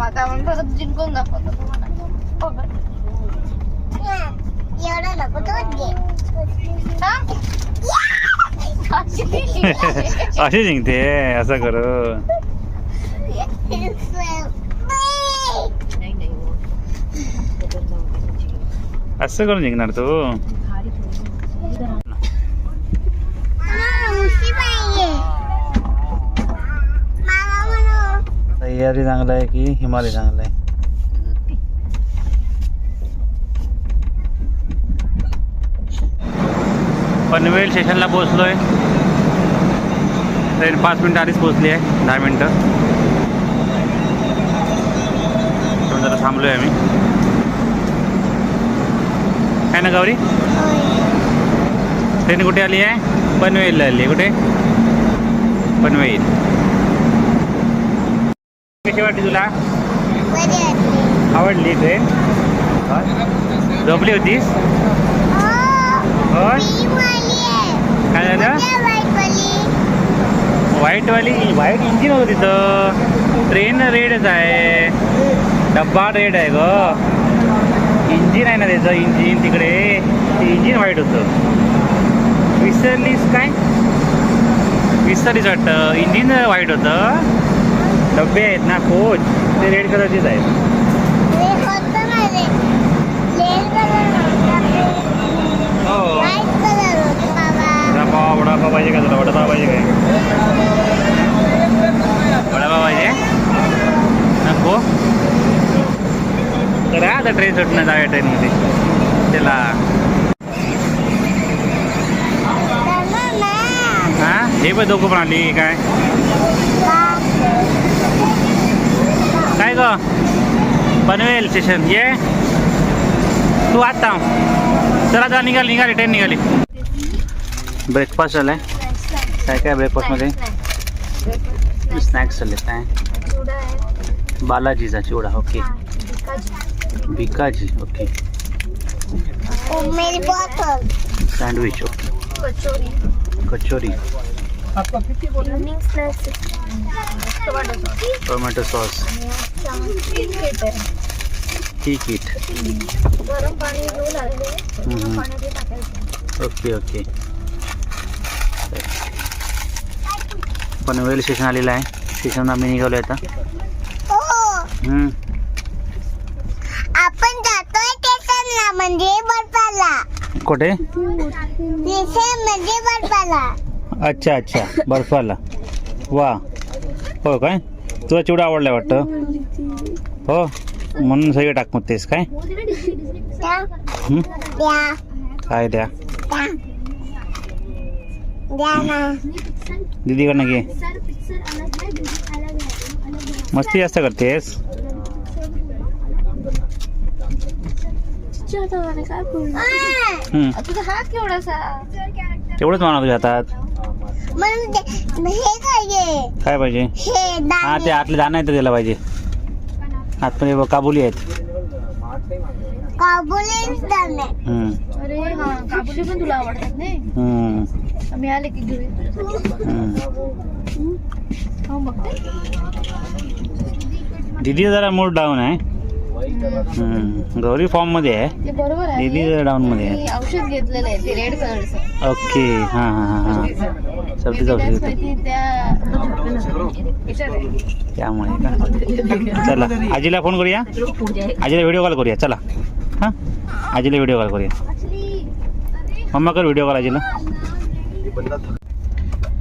थांब आता आपण परत जिंकून दाखवतो तुम्हाला बघा. एवढं नको तोच घे हा? अशी ती आहे. अशी जिंकते असं करून असं करून जिंकणार तू सह्याद्री चांगला आहे की हिमालय चांगला आहे? पनवेल स्टेशनला पोहोचलोय. ट्रेन पाच मिनिटं आधीच पोहोचली आहे दहा मिनिटं. म्हणून जरा थांबलोय आम्ही. काय ना गौरी? ट्रेन कुठे आली आहे? पनवेलला आली आहे. कुठे? पनवेल. कशी वाटली तुला? आवडली ट्रेन झोपली होतीस होय? काय झालं? व्हाईटवाली? व्हाईट इंजिन होतं तिथं. ट्रेन रेडच आहे. डब्बा रेड आहे ग. इंजिन आहे ना त्याचं इंजिन तिकडे. ते इंजिन व्हाईट होतं. विसरलीस काय? विसरलीस वाटतं. इंजिन व्हाईट होतं. डब्बे आहेत ना कोच ते रेड कलरचेच आहेत. हो वडापाव वडापाव पाहिजे का तुला? वडापाव पाहिजे काय? वडापाव पाहिजे नको. तर आता ट्रेन सुटणं जाऊया ट्रेनमध्ये त्याला हा? हे पण दोघं पण आली काय? काय ग पनवेल स्टेशन ये तू आता चला आता निघाली निघाली ट्रेन निघाली ब्रेकफास्ट झालाय काय काय ब्रेकफास्टमध्ये स्नॅक्स झाले काय चिवडा आहे. बालाजीचा चिवडा ओके हा, Bhikaji. Bhikaji okay Marie bottle sandwich okay kachori kachori evening snacks tomato sauce tea kit okay okay. Panvel station आलेलं आहे. स्टेशन आम्ही निघालो आता. हो. हम्म. आपण जातोय स्टेशनला म्हणजे बर्फाला. कुठे? स्टेशन म्हणजे बर्फाला. अच्छा अच्छा. बर्फाला. वा. हो काय? तुला चिवडा आवडलाय वाटतं? हो. म्हणून सगळे टाक मग तेच काय? हं? काय द्या? दीदीकडनं घे. मस्ती जास्त करतेस? हं. तुझा हात केवढासा? तेवढंच म्हणा तुझ्या हातात? म्हणून ते- हे काय पाहिजे हे हा ते दाणे आतले दाणे आहेत त्याला पाहिजे आतमध्ये बघ काबुली आहेत काबुली दाणे हं. अरे हा काबुली पण तुला आवडतात नाही हं. आम्ही आले की घेऊया तुझ्यासाठी. हं. हो बघते दीदी जरा मूड डाऊन आहे हं. गौरी फॉर्ममध्ये आहे? बरोबर आहे. दीदी जरा डाऊन मध्ये आहे. मी औषध घेतलेलं आहे ते रेड कलरचं ओके. हां हां हां हां. औषध. त्यामुळे का? चला आजीला फोन करूया? आजीला व्हिडिओ कॉल करूया. चला. हां? आजीला व्हिडिओ कॉल करूया. मम्मा कर व्हिडिओ कॉल आजीला.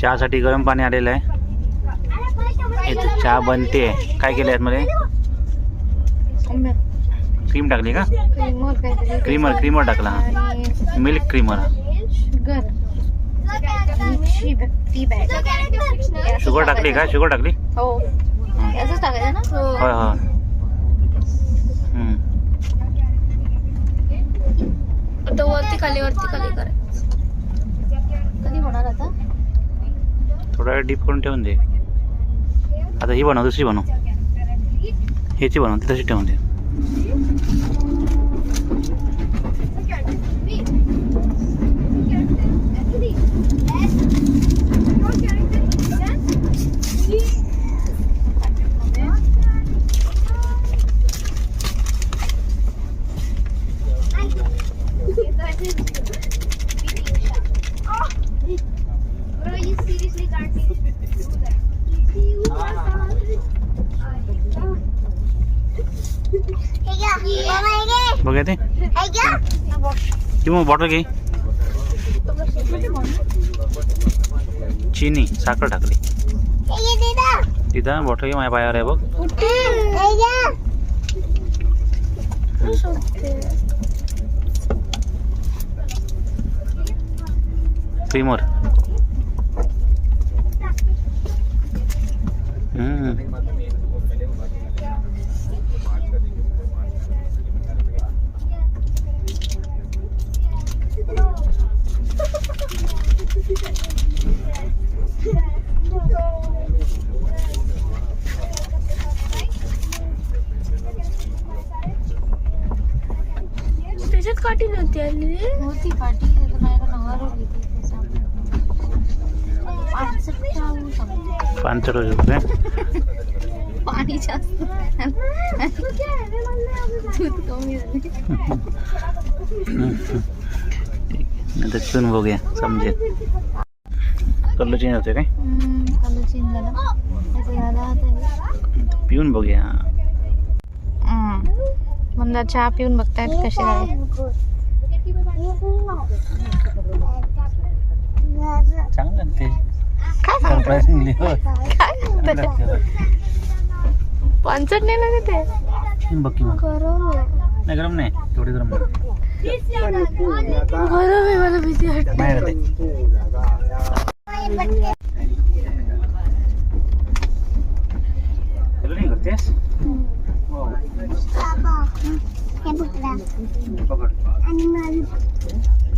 चहासाठी गरम पाणी आलेलं आहे. चहा बनते काय केलं आहे मध्ये. क्रीम टाकली का? क्रीमर काहीतरी. क्रीमर क्रीमर टाकला आणि milk creamer sugar tea bag sugar टाकली का? शुगर टाकली? हो. असंच टाकायचं ना? होय होय. हम्म. तो वरती खाली वरती खाली करायचं. कधी होणार आता? थोडा वेळ डीप करून ठेवून दे. आता ही बनव दुसरी बनव. ह्याची बनव ती तशी ठेवून दे. बघूया ते घ्या. किंवा बॉटल घे चिनी साखर टाकली. तिथं बॉटल घे माझ्या पायावर आहे बघ. क्रीमर हम्म. त्याच्यात काठी नव्हती आली रे. होती पाठी माझ्याकडे नवरा होती पाणी जास्त. दूध कमी झाले बघूया समजेल. कलर चेंज होते काय? कलर चेंज झाला. पिऊन बघूया. मंदा चहा पिऊन बघतायत कसे झाले. चांगलं लागते काय सरप्राईजिंगली काय पंचट नाही लागत आहे बघ की मग गरम आहे. नाही गरम नाही तेवढी गरम नाही गरम आहे मला भीती वाटते बाहेर येते तुला नाही करतेस हो. बाबा. हे पकडा. पकड आणि माझं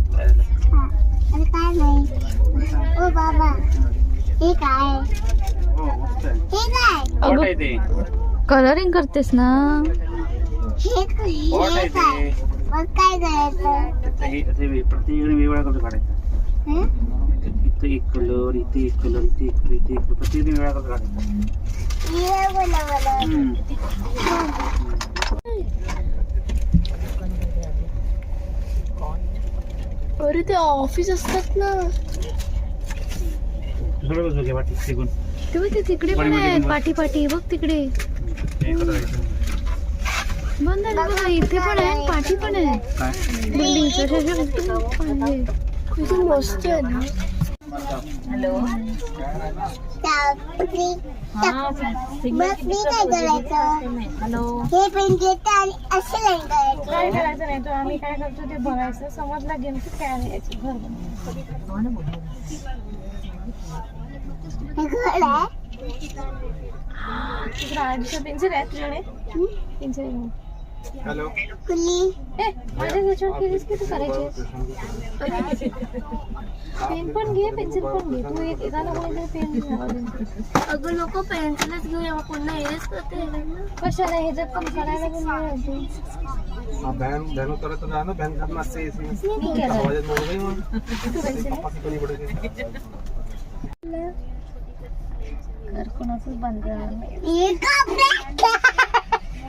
काय झालं? हा. आणि काय नाही ओ बाबा हे ते? कलरिंग करतेस ना. काय? ते? मग काय करायचं? हे वेगवेगळा कलर काढायचा. हं? इथं एक कलर इथे एक कलर इथे एक कलर इथे एक कलर प्रत्येकाने वेगळा कलर काढायचा. हे बोला बोला हम्म. अरे ते ऑफिस असतात ना. दुसरं बाजू घे वाटी तिकडून. तेव्हा ते तिकडे पण मध्ये आहे पण पाठी पाठी बघ तिकडे. हे कलर आहे. बंद आहे ना बघा इथे पण आहे आणि पाठी पण आहे. काय? बिल्डिंग किती मस्त आहे ना. फ्री मग फ्री काय करायचं? हॅलो? हे पेन घेतं आणि असं लाईन करायचं. काय करायचं नाही तर आम्ही काय करतो ते बघायचं. समजला गेम की काय यायचं घर बनवायचं. हे घर आहे तिकडे आठशे पेन्सिल आहे तुझ्याकडे पेन्सिल कुली ए माझ्या त्याच्यावर केलीस की तू करायची पेन पण घे पेन्सिल पण घे तू एक एकाला कोणीतरी पेन अगं लोक पेन्सिलच घेऊया मग पुन्हा हेच करते. कशाला ह्याच्यात पण करायला पण वेळ होतो बहन बहनों तरह तो जाना बहन करना से इसमें मी केलं. आवाज में हो गई वहाँ तू पेन्सिल? पापा की कोनी पड़ेगी घर कोणाचंच बंद नाही.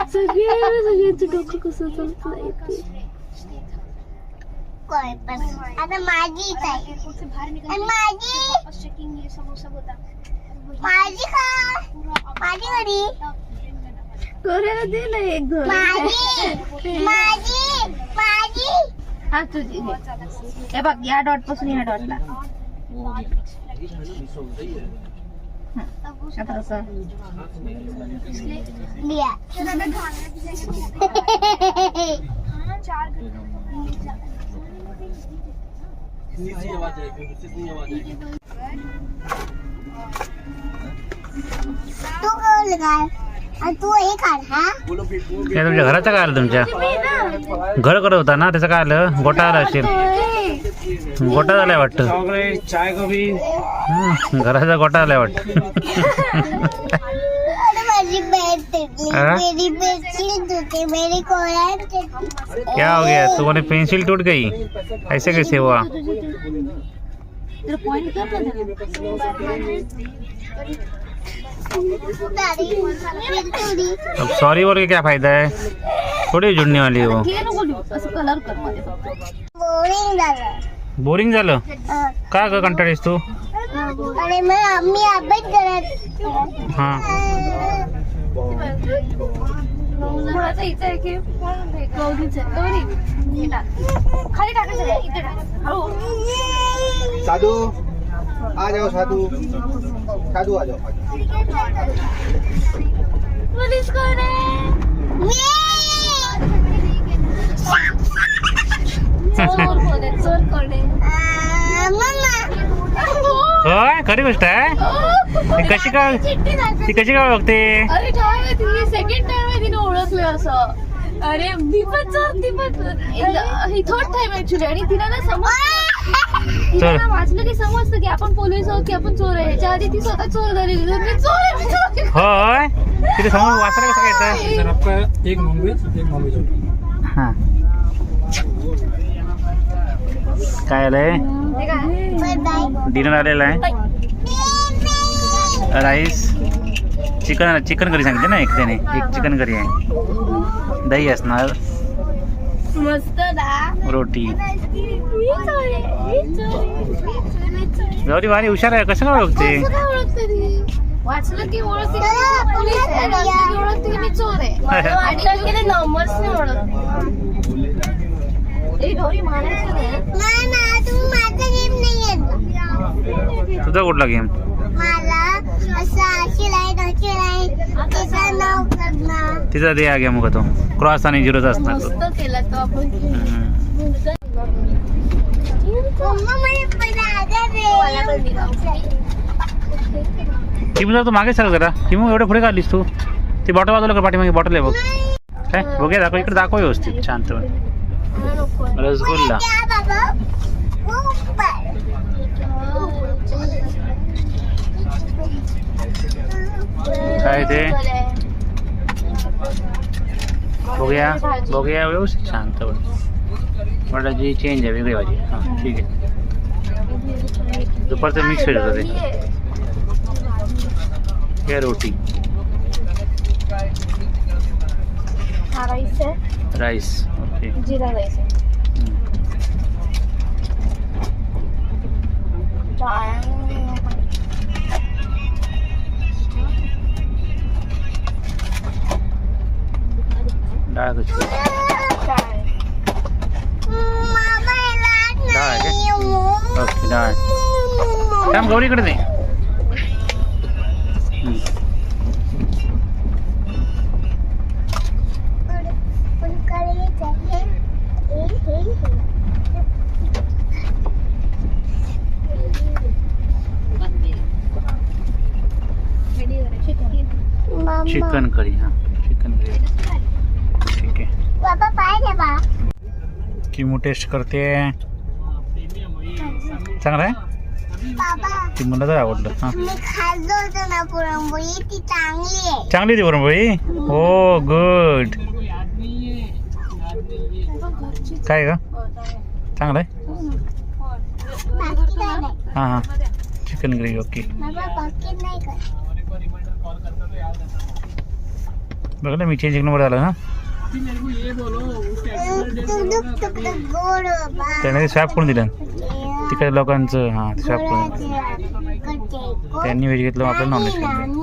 सगळे सगळ्यांचं डोकं कसं चालतं पण आता माझी आहे आणि माझी माझी माझी घरी दे ना एक घर. माझी माझी माझी हा तुझी हे बघ या डॉटपासून या डॉटला. आता तू कळलं तू हे? काढ हा काय तुमच्या घराचं काय आलं तुमच्या? घर करत होता ना त्याचं काय आलं गोटा आला असेल गोटा झालाय वाटतं. चाय को भी हम्म, घराचा गोटा आलाय वाटतं. अरे माझी बॅग तुटली हाँ? मेरी पेन्सिल तुटली मेरी कोळा तुटली क्या हो गया? तुम्हारी पेंसिल टूट गई? ऐसे कैसे हुआ? पॉइंट मेरी तुडी अब सॉरी बोल के क्या फायदा है? थोड़ी जुड़ने वाली है। वो बोरिंग झालं? काय का ग कंटाळीस तू? अरे मग मी अभ्यास करत हा. खाली टाकायचं साधू आ जाओ साधू. कोण आहे? होय खरी गोष्ट आहे. ती कशी काय. ती कशी काय बघते अरे काय माहिती सेकंड टाइम आहे तिने ओळखलं असं. अरे ती पण ही थर्ड टाइम ऍक्च्युली आणि तिला ना समज वाचलं की समजतं की आपण पोलीस आहोत की आपण चोर आहे. याच्या आधी ती स्वतः चोर झालेली मी चोर आहे, मी चोर आहे. होय? तिथे समोर वाचलं कसं काय येतं सर आपका एक हा काय आलंय हे. काय? डिनर आलेलं आहे. राईस. चिकन चिकन करी सांगितलं ना एक त्याने. एक चिकन करी आहे. दही असणार. मस्त ना रोटी. गौरी भारी हुशार आहे. कसं काय ओळखते? ती? वाचलं की ओळखते की मी पोलीस आहे. आणि वाचलं की ओळखते की मी चोर आहे. आणि केले नंबर्स नाही ओळखते. ए गौरी मारायचं नाही. तुझा कुठला गेम तिचं दे हा गेम बघा तो क्रॉस आणि झिरोचा असणार. तो. किमू जरा तू मागे सर जरा. किमू एवढे पुढे काढलीस तू? ती बॉटल बाजूला का पाठीमागे बॉटल आहे बघ. काय? बघूया दाखव इकडे दाखव व्यवस्थित शांत नको आहे. रसगुल्ला. काय ते? बघूया बघूया व्यवस्थित शांत बटाची चेंज आहे वेगळी भाजी. हां ठीक आहे. दुपारचं मिक्स होईल होतं ते. हे रोटी. हा राईस आहे. राईस ओके जिरा राईस आहे डाळ कशी डाळ आहे काय ओके डाळ थांब गौरीकडे दे। हम्म. चिकन करी हां। Chicken curry. ठीक आहे बाबा पाय दे बा किमू टेस्ट करते. चांगलं आहे बाबा ती मला तर आवडलं. मी खाल्लं होतं ना पुरणपोळी ती चांगली होती पुरणपोळी? हो गुड काय का चांगलं आहे हां हां. चिकन ग्रेव्ही ओके बघ ना मी चेंज नंबर झाला ना. त्याने स्वॅप करून दिलं. तिकडे लोकांचं हां स्वॅप करून. त्यांनी व्हेज घेतलं आपल्याला नॉनव्हेज घेतलं